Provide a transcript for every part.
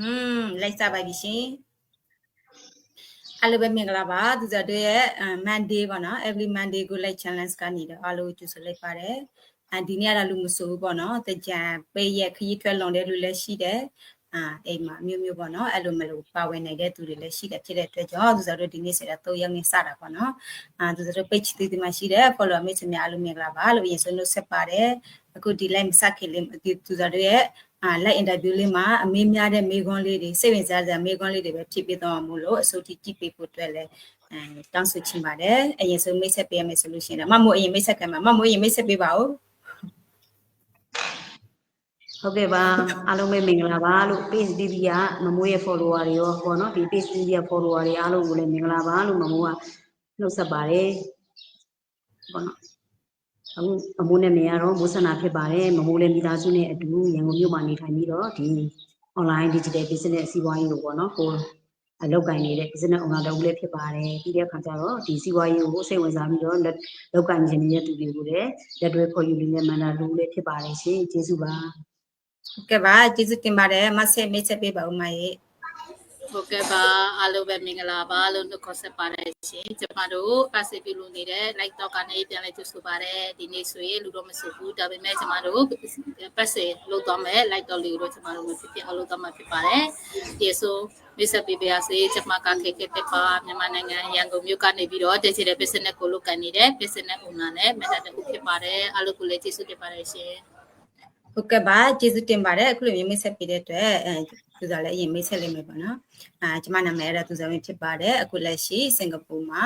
อืมလိုက်စားပါပြီရှင်အားလုံးပဲမင်္ဂလာပါသူစားတို့ရဲ့ Monday ပေါ့နော် every Monday ကို like challenge ကနေတော့အားလုံးကြိုဆိုလိုက်ပါတယ်အဲဒီနေ့ကတော့လူမဆိုဘူးပေါ့နော်တကြံပေးရက်ခရီးထွက်လွန်တဲ့လူလည်းရှိတယ်အာအိမ်မှာမျိုးမျိုးပေါ့နော်အဲ့လိုမလို့ပါဝင်နေတဲ့သူတွေလည်းရှိတယ်ဖြစ်တဲ့အတွက်ကြောင့်သူစားတို့ဒီနေ့ဆက်တာ3ရက်နေစတာပေါ့နော်အာသူစားတို့ page သေးသေးမှရှိတယ် follow မိတ်ဆွေများအားလုံးမင်္ဂလာပါလို့အရင်ဆုံးလို့ဆက်ပါတယ်အခုဒီ live စခင်လေးသူစားတို့ရဲ့ အာလက်အင်တာဗျူးလေးမှာအမေးများတဲ့မေးခွန်းလေးတွေစိတ်ဝင်စားစရာမေးခွန်းလေးတွေပဲဖြည့်ပြတော့မှာမို့လို့အစိုးထိကြည့်ပေးဖို့အတွက်လည်းအဲတောင်းဆိုချင်ပါတယ်အရင်ဆုံးမိတ်ဆက်ပေးရမယ်ဆိုလို့ရှိရင်မမို့အရင်မိတ်ဆက်ခံမှာမမို့အရင်မိတ်ဆက်ပေးပါဦးဟုတ်ကဲ့ပါအားလုံးပဲမင်္ဂလာပါလို့ page TV ကမမိုးရဲ့ follower တွေရောပေါ့နော်ဒီ page TV ရဲ့ follower တွေအားလုံးကိုလည်းမင်္ဂလာပါလို့မမိုးကနှုတ်ဆက်ပါတယ်ပေါ့နော် အခုမမိုးနဲ့မေကတော့မိုးဆန္ဒဖြစ်ပါတယ်မမိုးလည်းမိသားစုနဲ့အတူရန်ကုန်မြို့မှာနေထိုင်ပြီးတော့ဒီ online digital business စီးပွားရေးကိုပေါ့နော်ကိုအလုပ်ကိုင်နေတဲ့ business owner တဦးလည်းဖြစ်ပါတယ်ပြီးတဲ့အခါကျတော့ဒီစီးပွားရေးကိုစိတ်ဝင်စားပြီးတော့လုပ်ကိုင်ခြင်းနေတဲ့သူတွေကိုလည်းလက်တွဲခေါ်ယူနေတဲ့မန္တလူလည်းဖြစ်ပါတယ်ရှင်ကျေးဇူးပါဟုတ်ကဲ့ပါကျေးဇူးတင်ပါတယ်မဆက်မိတ်ဆက်ပေးပါဦးမရဲ့ ဟုတ်ကဲ့ပါအားလုံးပဲမင်္ဂလာပါလို့နှုတ်ခေါ်ဆက်ပါတယ်ရှင်ကျမတို့ပတ်စီပြုလို့နေတဲ့ like တော့ကနေပြန်လဲကြိုဆိုပါတယ်ဒီနေ့ဆိုရင်လူတော့မဆိုဘူးဒါပေမဲ့ကျမတို့ပတ်စီလို့တော့မယ် like တော့လေးတို့ကျမတို့မဖြစ်ဖြစ်အောင်လို့တော့မှဖြစ်ပါတယ်ဒီဆိုမိတ်ဆက်ပေးပါစေကျမကခေခေတက်ပါမြန်မာနိုင်ငံရန်ကုန်မြို့ကနေပြီးတော့ digital business ကိုလုပ်ကိုင်နေတဲ့ business owner နဲ့ meta တူဖြစ်ပါတယ်အားလုံးကိုလည်းကျေးဇူးတင်ပါတယ်ရှင်ဟုတ်ကဲ့ပါကျေးဇူးတင်ပါတယ်အခုလိုမျိုးမိတ်ဆက်ပေးတဲ့အတွက်အဲ သူစားလည်းအရင်မိတ်ဆက်လိုက်မယ်ပေါ့နော်အာကျမနာမည်ရတဲ့သူစားမင်းဖြစ်ပါတယ်အခုလက်ရှိစင်ကာပူမှာ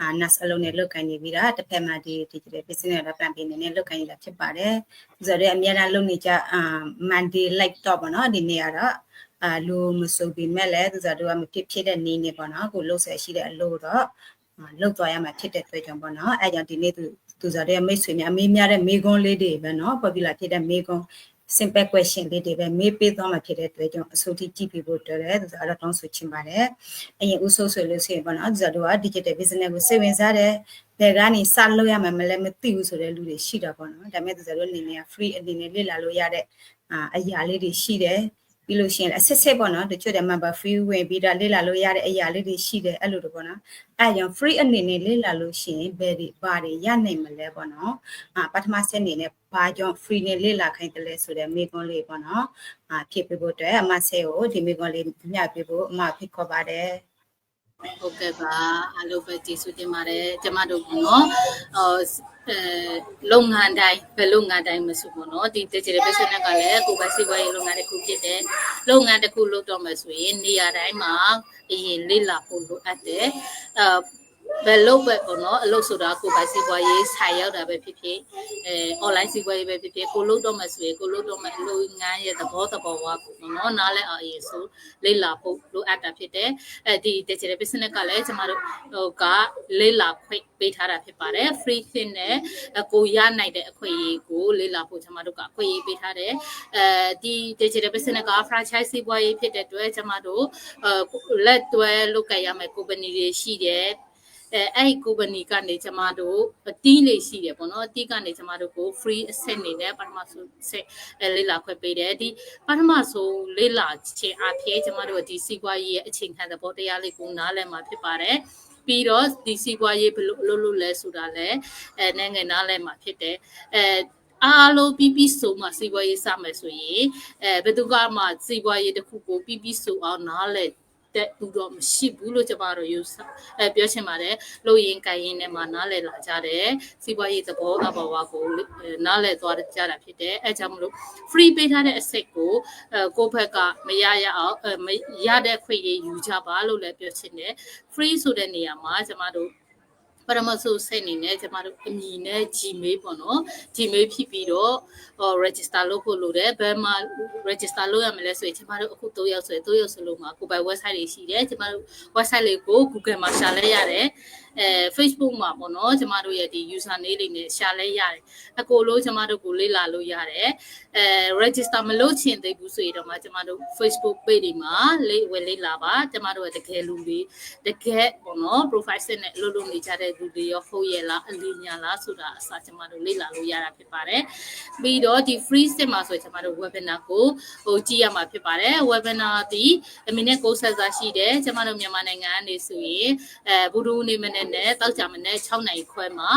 အာ NAS အလုံးနဲ့လုတ်ကိုင်နေပြီးတာတစ်ဖက်မှာဒီ digital business နဲ့ plan ပေးနေနဲ့လုတ်ကိုင်နေတာဖြစ်ပါတယ်သူစားလည်းအများအားလုပ်နေကြအာ Monday live talk ပေါ့နော်ဒီနေ့ကတော့အာလူမစုံပေမဲ့လည်းသူစားတို့ကမဖြစ်ဖြစ်တဲ့နေနေပေါ့နော်ကိုလှုပ်ဆက်ရှိတဲ့အလို့တော့လှုပ်သွားရမှာဖြစ်တဲ့အတွက်ကြောင့်ပေါ့နော်အဲကြောင့်ဒီနေ့သူသူစားတဲ့မိတ်ဆွေများအမေးများတဲ့မေးခွန်းလေးတွေပဲเนาะ popular ဖြစ်တဲ့မေးခွန်း simple question လေးတွေပဲမေးပေးသွားမှာဖြစ်တဲ့အတွက်ကြောင့်အစိုးထိကြည့်ပြဖို့တော်တယ်သူစားတော့တောင်းဆိုချင်ပါတယ်အရင်ဦးဆိုးဆိုလို့ဆိုရင်ပေါ့နော်သူစားတို့က digital business ကိုစိတ်ဝင်စားတယ်ဘယ်ကနေစလုပ်ရမှာမလဲမသိဘူးဆိုတဲ့လူတွေရှိတာပေါ့နော်ဒါပေမဲ့သူစားတို့အနေနဲ့ free အနေနဲ့လေ့လာလို့ရတဲ့အာအရာလေးတွေရှိတယ် ပြီးလို့ရှိရင်အစစ်စစ်ပေါ့နော်တချို့တဲ့ member free ဝင်ပြီးတော့လေ့လာလို့ရတဲ့အရာလေးတွေရှိတယ်အဲ့လိုတော့ပေါ့နော်အဲကြောင့် free အနေနဲ့လေ့လာလို့ရှိရင်ဘယ်ဒီဘာတွေရနိုင်မလဲပေါ့နော်အာပထမဆက်အနေနဲ့ဘာကြောင့် free နဲ့လေ့လာခိုင်းတယ်လဲဆိုတဲ့မိကွန်းလေးပေါ့နော်အာဖြစ်ပြဖို့အတွက်အမဆဲကိုဒီမိကွန်းလေးမျှပြဖို့အမဖိတ်ခေါ်ပါတယ် ဟုတ်ကဲ့ပါအားလုံးပဲကျေးဇူးတင်ပါတယ်ကျမတို့ကနော်အော်အဲလုပ်ငန်းတိုင်းဘယ်လုပ်ငန်းတိုင်းမဆိုပေါ့နော်ဒီ digital business ကလည်းကိုယ်ပိုင်စီးပွားရေးလုပ်ငန်းတစ်ခုဖြစ်တယ်လုပ်ငန်းတစ်ခုလုပ်တော့မယ်ဆိုရင်နေရာတိုင်းမှာအရင်လေ့လာဖို့လိုအပ်တယ်အဲ ဘယ်လုပ်ပဲပေါ့နော်အလုပ်ဆိုတာကိုယ်ပိုင်စီးပွားရေးဆိုင်ရောက်တာပဲဖြစ်ဖြစ်အဲ online စီးပွားရေးပဲဖြစ်ဖြစ်ကိုလုပ်တော့မှဆိုရင်ကိုလုပ်တော့မှအလုပ်ငန်းရဲ့သဘောသဘောဝါပေါ့နော်နားလဲအောင်အရင်ဆိုလေ့လာဖို့လိုအပ်တာဖြစ်တယ်အဲဒီ digital business ကလည်းကျမတို့ဟိုကလေ့လာခွင့်ပေးထားတာဖြစ်ပါတယ် free ဖြစ်နဲ့ကိုရနိုင်တဲ့အခွင့်အရေးကိုလေ့လာဖို့ကျမတို့ကအခွင့်အရေးပေးထားတယ်အဲဒီ digital business က franchise စီးပွားရေးဖြစ်တဲ့အတွက်ကျမတို့အဲလက်တွဲလုပ်ကြရမယ့် company တွေရှိတယ် အဲအဲ့ဒီ company ကနေကျမတို့အတီးလေးရှိတယ်ပေါ့နော်အတီးကနေကျမတို့ကို free အဆင့်နေနဲ့ပထမဆုံးဆက်အဲလေးလာခွင့်ပေးတယ်ဒီပထမဆုံးလေးလာခြင်းအဖြစ်ကျမတို့ဒီစီးပွားရေးရဲ့အချိန်ခံသဘောတရားလေးကိုနားလည်မှာဖြစ်ပါတယ်ပြီးတော့ဒီစီးပွားရေးဘယ်လိုလုပ်လို့လဲဆိုတာလည်းအဲနိုင်ငံနားလည်မှာဖြစ်တယ်အဲအားလုံးပြီးပြီးဆိုမှစီးပွားရေးစမယ်ဆိုရင်အဲဘယ်သူကမှစီးပွားရေးတစ်ခုကိုပြီးပြီးဆိုအောင်နားလဲ တဲ့ဘူးတော့မရှိဘူးလို့ကျမတို့ယူဆအဲပြောချင်ပါတယ်လို့ရင်ကြရင်နဲ့မှနားလည်လာကြတယ်စီးပွားရေးသဘောအဘောဝါကိုနားလည်သွားကြတာဖြစ်တယ်အဲကြောင့်မလို့ free ပေးထားတဲ့အစိတ်ကိုအဲကိုယ့်ဘက်ကမရရအောင်မရတဲ့ခွင့်ရယူကြပါလို့လည်းပြောချင်တယ် free ဆိုတဲ့နေရာမှာကျမတို့ ပရမဆိုစိတ်နေနဲ့ကျမတို့အမည်နဲ့ Gmail ပေါ့နော် Gmail ဖြစ်ပြီးတော့ဟော register လုပ်ဖို့လိုတယ်ဘယ်မှာ register လုပ်ရမလဲဆိုရင်ကျမတို့အခု3ရောက်ဆိုရင်3ရောက်စလုံးမှာကိုယ်ပိုင် website တွေရှိတယ်ကျမတို့ website လေးကို Google မှာရှာလဲရတယ် အဲ Facebook မှာပေါ့နော်ကျမတို့ရဲ့ဒီ user name တွေနဲ့ share လဲရတယ်အကိုလို့ကျမတို့ကိုလေ့လာလို့ရတယ်အဲ register မလုပ်ချင်သေးဘူးဆိုရင်တော့မှကျမတို့ Facebook page တွေမှာလေ့ဝယ်လေ့လာပါကျမတို့ရဲ့တကယ်လူတွေတကယ်ပေါ့နော် profile စနဲ့လုပ်လို့နေကြတဲ့လူတွေရောဟုတ်ရဲ့လားအလီညာလားဆိုတာအစားကျမတို့လေ့လာလို့ရတာဖြစ်ပါတယ်ပြီးတော့ဒီ free sit မှာဆိုရင်ကျမတို့ webinar ကိုဟိုကြည့်ရမှာဖြစ်ပါတယ် webinar ဒီအမိနဲ့ကိုဆက်စားရှိတယ်ကျမတို့မြန်မာနိုင်ငံကနေဆိုရင်အဲဘူဒူနေမနဲ့နဲ့တောက်ကြမနဲ့6နိုင်ခွဲမှာ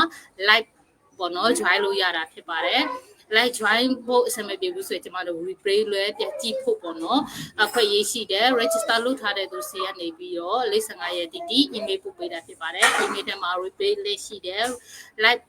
live ပေါ့နော် join လို့ရတာဖြစ်ပါတယ် like join ဖို့အဆင်မပြေဘူးဆိုရင်ကျမတို့ replay လွဲပြကြည့်ဖို့ပေါ့နော်အခွင့်အရေးရှိတယ် register လုပ်ထားတဲ့သူစီကနေပြီးတော့45ရက်တိတိ email ပို့ပေးတာဖြစ်ပါတယ် email ထဲမှာ replay လေးရှိတယ် like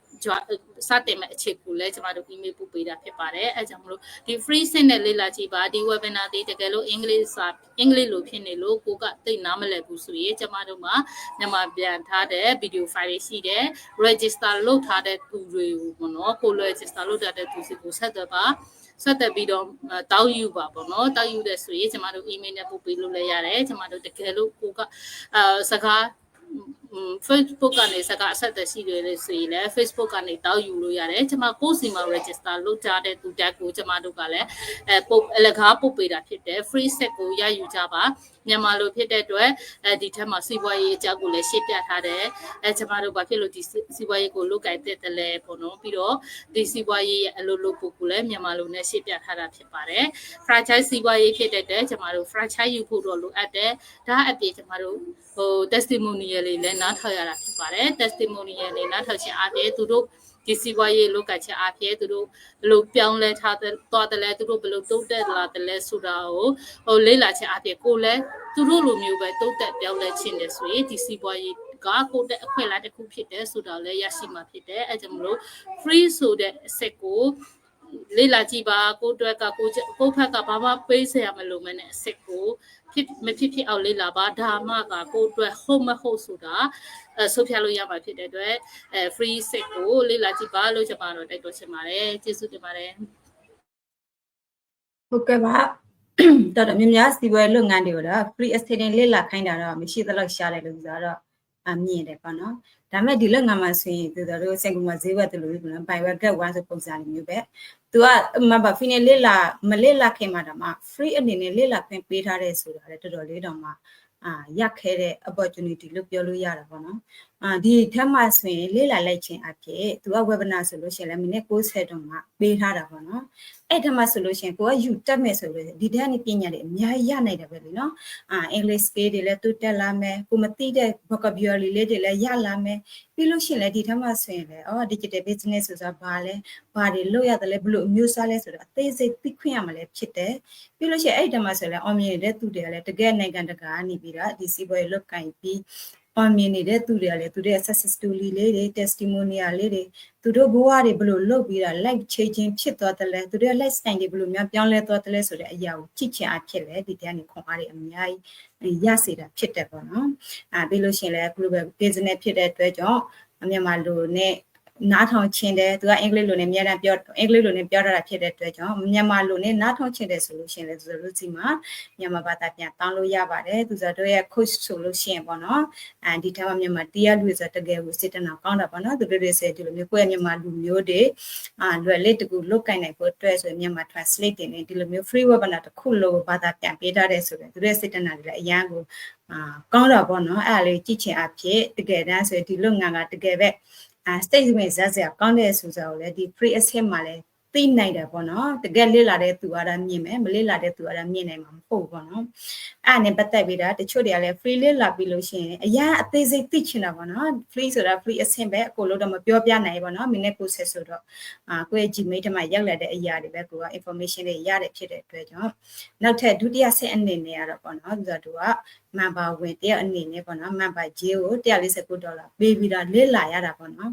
စတင်မဲ့အခြေကိုလည်းကျမတို့ email ပို့ပေးတာဖြစ်ပါတယ်အဲကြောင့်မလို့ဒီ free စင်နဲ့လေ့လာကြည့်ပါဒီ webinar တွေတကယ်လို့အင်္ဂလိပ်စာအင်္ဂလိပ်လိုဖြစ်နေလို့ကိုကသိနားမလည်ဘူးဆိုရင်ကျမတို့မှာမြန်မာပြန်ထားတဲ့ video file တွေရှိတယ် register လုပ်ထားတဲ့သူတွေကိုပေါ့နော်ကို register လုပ်ထားတဲ့သူစီကိုဆက်သွယ်ပါဆက်သက်ပြီးတော့တောက်ယူပါပေါ့နော်တောက်ယူတဲ့ဆိုရင်ကျမတို့ email နဲ့ပို့ပေးလို့လည်းရတယ်ကျမတို့တကယ်လို့ကိုကအာစကား Facebook ကနေစကားအဆက်အသွယ်ရှိတယ်လို့ဆိုရင်လည်း Facebook ကနေတောက်ယူလို့ရတယ်ကျွန်မကိုယ်စီမှာ register လုပ်ကြတဲ့သူတက်ကိုကျွန်မတို့ကလည်းအဲပုတ်အလကားပုတ်ပေးတာဖြစ်တယ် free set ကိုရယူကြပါ မြန်မာလိုဖြစ်တဲ့အတွက်အဲဒီထက်မှာစီးပွားရေးအကြောင်းကိုလည်းရှင်းပြထားတယ်အဲကျွန်မတို့ဘာဖြစ်လို့ဒီစီးပွားရေးကိုလုပ်ကိုင်တဲ့တလဲပေါ့နော်ပြီးတော့ဒီစီးပွားရေးရဲ့အလုပ်လုပ်ဖို့ကိုလည်းမြန်မာလိုနဲ့ရှင်းပြထားတာဖြစ်ပါတယ် franchise စီးပွားရေးဖြစ်တဲ့အတွက်ကျွန်မတို့ franchise ယူဖို့တော့လိုအပ်တယ်ဒါအပြင်ကျွန်မတို့ဟို testimonial တွေလည်းနားထောင်ရတာဖြစ်ပါတယ် testimonial တွေနားထောင်ခြင်းအပြင်သူတို့ ဒီစီပွားရေးလောက်ကချက်အဖြစ်သူတို့ဘယ်လိုပြောင်းလဲထားသွားတယ်လဲသူတို့ဘယ်လိုတုတ်တက်လာတယ်လဲဆိုတာကိုဟိုလေ့လာချက်အဖြစ်ကိုလည်းသူတို့လိုမျိုးပဲတုတ်တက်ပြောင်းလဲခြင်းတယ်ဆိုရင်ဒီစီပွားရေးကကိုတဲ့အခွင့်အလမ်းတစ်ခုဖြစ်တယ်ဆိုတာလည်းရရှိမှာဖြစ်တယ်အဲကြောင့်မလို့ free ဆိုတဲ့အဆက်ကိုလေ့လာကြည့်ပါကိုအတွက်ကကိုကိုဖက်ကဘာမှပေးစရာမလိုမနဲ့အစစ်ကို ဖြစ်မဖြစ်ဖြစ်အောင်လေ့လာပါဒါမှကကိုအတွက်ဟုတ်မဟုတ်ဆိုတာအဲဆုတ်ဖြတ်လို့ရမှာဖြစ်တဲ့အတွက်အဲ free set ကိုလေ့လာကြည့်ပါလို့ကျွန်မတို့တိုက်တွန်းချင်ပါတယ်ကျေးဇူးတင်ပါတယ်ဟုတ်ကဲ့ပါတော်တော်များများစီပွဲလုပ်ငန်းတွေကိုတော့ free assistant လေ့လာခိုင်းတာတော့မရှိသလောက်ရှားတယ်လို့ဆိုတော့ အမြင်တယ်ပေါ့နော်ဒါမဲ့ဒီလုပ်ငန်းမှာဆိုရင်သူတို့စင်ကူမှာဈေးဘက်တလို့ပြော buy one get one ဆိုပုံစံမျိုးပဲသူကမဘာ final လေ့လာမလေ့လာခင်မှာတော့မှ free အနေနဲ့လေ့လာခွင့်ပေးထားတဲ့ဆိုတာလည်းတော်တော်လေးတော့မှအာရခဲ့တဲ့ opportunity လို့ပြောလို့ရတာပေါ့နော်အာဒီထက်မှဆိုရင်လေ့လာလိုက်ခြင်းအဖြစ်သူက webinar ဆိုလို့ရှိရင်လည်းမိနစ်60တော့မှပေးထားတာပေါ့နော်အဲ့ထက်မှဆိုလို့ရှိရင်ကိုကယူတက်မယ်ဆိုလို့ဒီတက်ကနေပညာတွေအများကြီးရနိုင်တယ်ပဲလေနော်အာ English skill တွေလည်းတိုးတက်လာမယ်ကိုမသိတဲ့ vocabulary လေးတွေလည်းရလာမယ်ပြီးလို့ရှိရင်လည်းဒီထက်မှဆိုရင်လည်းအော် digital business ဆိုတာဘာလဲဘာတွေလုပ်ရတယ်လဲဘလို့အမျိုးစားလဲဆိုတော့အသေးစိတ်သိခွင့်ရမှာလည်းဖြစ်တယ်ပြီးလို့ရှိရင်အဲ့ဒီတည်းမှဆိုရင်လည်း online တဲ့သူတွေကလည်းတကယ်နိုင်ငံတကာကနေပြီးတော့ဒီစီးပွားရေးလုပ်ကင်ပြီး အောင်မြင်နေတဲ့သူတွေကလည်းသူတို့ရဲ့ success story လေးတွေ testimonial လေးတွေသူတို့ဘဝတွေဘယ်လိုလုပ်ပြီးတာ life changing ဖြစ်သွားတယ်လဲသူတို့ရဲ့ lifestyle တွေဘယ်လိုများပြောင်းလဲသွားတယ်လဲဆိုတဲ့အရာကိုကြည့်ချင်အဖြစ်လဲဒီတရားနေခွန်အားတွေအများကြီးရစေတာဖြစ်တယ်ပေါ့နော်အာပြီးလို့ရှိရင်လည်း global business ဖြစ်တဲ့အတွက်ကြောင့်မြန်မာလူနဲ့ နားထောင်ချင်းတယ်သူကအင်္ဂလိပ်လိုနဲ့အများအားပြောအင်္ဂလိပ်လိုနဲ့ပြောတာဖြစ်တဲ့အတွက်ကြောင့်မြန်မာလိုနဲ့နားထောင်ချင်းတယ်ဆိုလို့ရှိရင်လည်းသူတို့စီမှာမြန်မာဘာသာပြန်တောင်းလို့ရပါတယ်သူတို့ရဲ့ coach ဆိုလို့ရှိရင်ပေါ့နော်အဲဒီထက်မှမြန်မာတရားလူဆိုတကယ်ကိုစစ်တနာကောင်းတာပေါ့နော်သူတို့တွေဆိုဒီလိုမျိုးကိုယ့်ရဲ့မြန်မာလူမျိုးတွေအာလွယ်လေးတကူလုတ်ကင်နိုင်ဖို့အတွက်ဆိုရင်မြန်မာ translate တင်နေဒီလိုမျိုး free webinar တစ်ခုလို့ဘာသာပြန်ပေးထားတဲ့ဆိုရင်သူတို့ရဲ့စစ်တနာတွေလည်းအရန်ကိုအာကောင်းတာပေါ့နော်အဲ့ဒါလေးကြည့်ချင်အဖြစ်တကယ်တမ်းဆိုရင်ဒီလုပ်ငန်းကတကယ်ပဲ အဲ statement ဇက်စရာကောင်းတဲ့ဆိုစားကိုလည်းဒီ free access မှာလည်းသိနိုင်တယ်ပေါ့နော်တကယ်လေ့လာတဲ့သူကတော့မြင်မယ်မလေ့လာတဲ့သူကတော့မြင်နိုင်မှာမဟုတ်ဘူးပေါ့နော်အဲ့နဲ့ပတ်သက်ပြီးတော့တချို့တွေကလည်း free လေ့လာပြီးလို့ရှိရင်အရာအသေးစိတ်သိချင်တာပေါ့နော် free ဆိုတာ free အဆင့်ပဲအကိုလို့တော့မပြောပြနိုင်ဘူးပေါ့နော်မိနစ်ကိုဆက်ဆိုတော့အာကိုယ့်ရဲ့ Gmail ထဲမှာရောက်လာတဲ့အရာတွေပဲကိုက information တွေရတဲ့ဖြစ်တဲ့အတွက်ကြောင့်နောက်ထပ်ဒုတိယဆက်အနေနဲ့ကတော့ပေါ့နော်ဆိုတော့သူက member ဝင်တယောက်အနေနဲ့ပေါ့နော် member ဂျေးကို149ဒေါ်လာပေးပြီးတော့လေ့လာရတာပေါ့နော်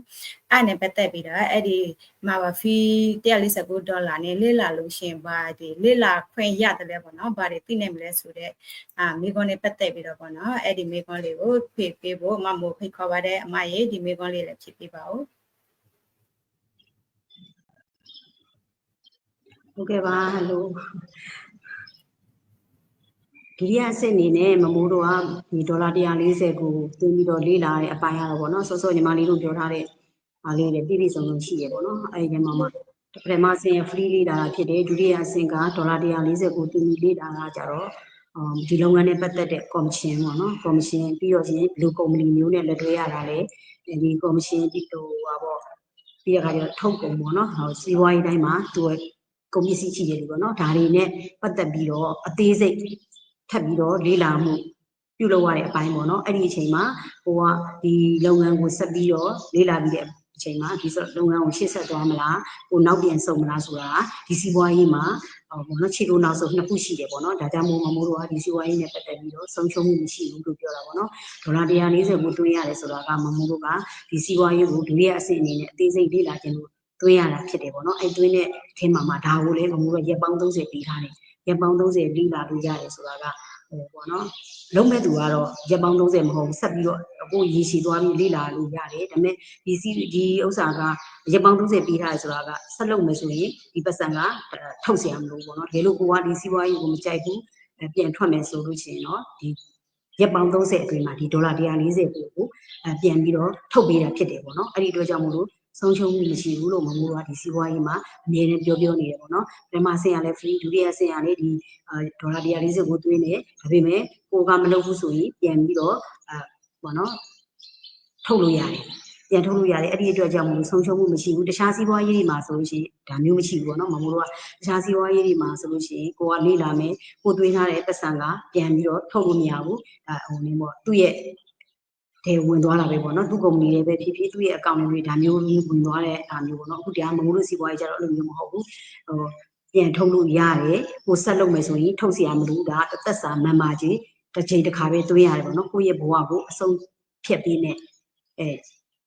အဲ့နဲ့ပတ်သက်ပြီးတော့အဲ့ဒီ member fee 149ဒေါ်လာနဲ့လေ့လာလို့ရှင်ဘာဒီလေ့လာခွင့်ရတယ်လဲပေါ့နော်ဘာတွေသိနိုင်မလဲဆိုတော့အာမိကွန်နဲ့ပတ်သက်ပြီးတော့ပေါ့နော်အဲ့ဒီမိကွန်လေးကိုဖြည့်ပေးဖို့မမို့ဖိတ်ခေါ်ပါတယ်အမရေဒီမိကွန်လေးလည်းဖြည့်ပေးပါဦးဟုတ်ကဲ့ပါဟယ်လို ဒုတိယအဆင့်အနေနဲ့မမိုးတို့ကဒီဒေါ်လာ140ကိုသွင်းပြီးတော့လေးလာတဲ့အပိုင်းရတော့ဗောနော်စောစောညီမလေးတို့ပြောထားတဲ့အားလေးတွေပြည့်ပြည့်စုံစုံရှိရဗောနော်အဲဒီထဲမှာမှပထမအဆင့် free လေးလာတာဖြစ်တယ်ဒုတိယအဆင့်ကဒေါ်လာ140ကိုသွင်းပြီးလေးလာတာကြတော့အမ်ဒီလုပ်ငန်းနဲ့ပတ်သက်တဲ့ commission ပေါ့နော် commission ပြီးတော့ရှင်လူကုမ္ပဏီမျိုးနဲ့လက်တွဲရတာလေဒီ commission ပြီးတော့ဟာပေါ့ပြီးရခါကျတော့ထုတ်ကုန်ပေါ့နော်ဟောစီးပွားရေးတိုင်းမှာသူကကုန်ပစ္စည်းရှိတယ်ပေါ့နော်ဒါတွေနဲ့ပတ်သက်ပြီးတော့အသေးစိတ် ထပ်ပြီးတော့လေးလာမှုပြုလုပ်ရတဲ့အပိုင်းပေါ့နော်အဲ့ဒီအချိန်မှာဟိုကဒီလုပ်ငန်းကိုဆက်ပြီးတော့လေးလာပြီးတဲ့အချိန်မှာဒီလုပ်ငန်းကိုရှေ့ဆက်သွားမလားဟိုနောက်ပြန်ဆုတ်မလားဆိုတာဒီစီးပွားရေးမှာဟိုဘောနော်ခြေလိုနောက်ဆုံးနှစ်ခုရှိတယ်ပေါ့နော်ဒါကြောင့်မို့မမိုးတို့ကဒီစီးပွားရေးနဲ့ပတ်သက်ပြီးတော့ဆုံးရှုံးမှုမရှိဘူးလို့ပြောတာပေါ့နော်ဒေါ်လာ140ကိုတွင်းရတယ်ဆိုတာကမမိုးတို့ကဒီစီးပွားရေးကိုဒုတိယအဆင့်အနေနဲ့အသေးစိတ်လေ့လာခြင်းလို့တွင်းရတာဖြစ်တယ်ပေါ့နော်အဲ့တွင်းတဲ့အထင်းမှာမှာဒါကိုလည်းမမိုးတို့ရက်ပေါင်း30ပြီးထားတယ် ရက်ပေါင်း30လေ့လာလို့ရတယ်ဆိုတာကဟိုပေါ့နော်လုံးမဲ့သူကတော့ရက်ပေါင်း30မဟုတ်ဘူးဆက်ပြီးတော့အခုရေရှည်သွားပြီးလေ့လာလို့ရတယ်ဒါပေမဲ့ဒီစီဒီဥစ္စာကရက်ပေါင်း30ပြီးထားတယ်ဆိုတာကဆက်လုပ်မယ်ဆိုရင်ဒီပတ်စံကထုတ်เสียမလို့ပေါ့နော်တကယ်လို့ကိုကဒီစီးပွားရေးကိုမကြိုက်ဘူးပြန်ထွက်မယ်ဆိုလို့ရှိရင်တော့ဒီရက်ပေါင်း30အတွင်းမှာဒီဒေါ်လာ140ကိုကိုပြန်ပြီးတော့ထုတ်ပေးတာဖြစ်တယ်ပေါ့နော်အဲ့ဒီအတွက်ကြောင့်မလို့ ဆုံးရှုံးမှုမရှိဘူးလို့မမိုးကဒီစီးပွားရေးမှာအမြဲတမ်းပြောပြောနေတယ်ပေါ့နော်ပထမဆင့်ရလဲ free ဒုတိယဆင့်ရလဲဒီဒေါ်လာ140ကိုသွင်းတယ်ဒါပေမဲ့ကိုကမလုပ်ဘူးဆိုရင်ပြန်ပြီးတော့အဲပေါ့နော်ထုတ်လို့ရတယ်ပြန်ထုတ်လို့ရတယ်အဲ့ဒီအတွက်ကြောင့်မလို့ဆုံးရှုံးမှုမရှိဘူးတခြားစီးပွားရေးတွေမှာဆိုလို့ရှိရင်ဒါမျိုးမရှိဘူးပေါ့နော်မမိုးတို့ကတခြားစီးပွားရေးတွေမှာဆိုလို့ရှိရင်ကိုကလေ့လာမယ်ကိုသွင်းထားတဲ့ပတ်စံကပြန်ပြီးတော့ထုတ်လို့မရဘူးအဲဟိုနေပေါ့သူ့ရဲ့ တဲ့ဝင်သွားတာပဲပေါ့နော်သူ့ကုမ္ပဏီတွေပဲဖြစ်ဖြစ်သူ့ရဲ့အကောင့်တွေဒါမျိုးဝင်သွားတဲ့အားမျိုးပေါ့နော်အခုတရားမမိုးလို့စီးပွားရေးကြတော့အဲ့လိုမျိုးမဟုတ်ဘူးဟိုပြန်ထုတ်လို့ရတယ်ကိုဆက်လုပ်မယ်ဆိုရင်ထုတ်เสียမလို့ဒါအသက်စာမန်မာကြီးတစ်ချိန်တစ်ခါပဲသွင်းရတယ်ပေါ့နော်ကိုယ့်ရဲ့ဘဝကိုအဆုံးဖြတ်ပြီးနဲ့အဲ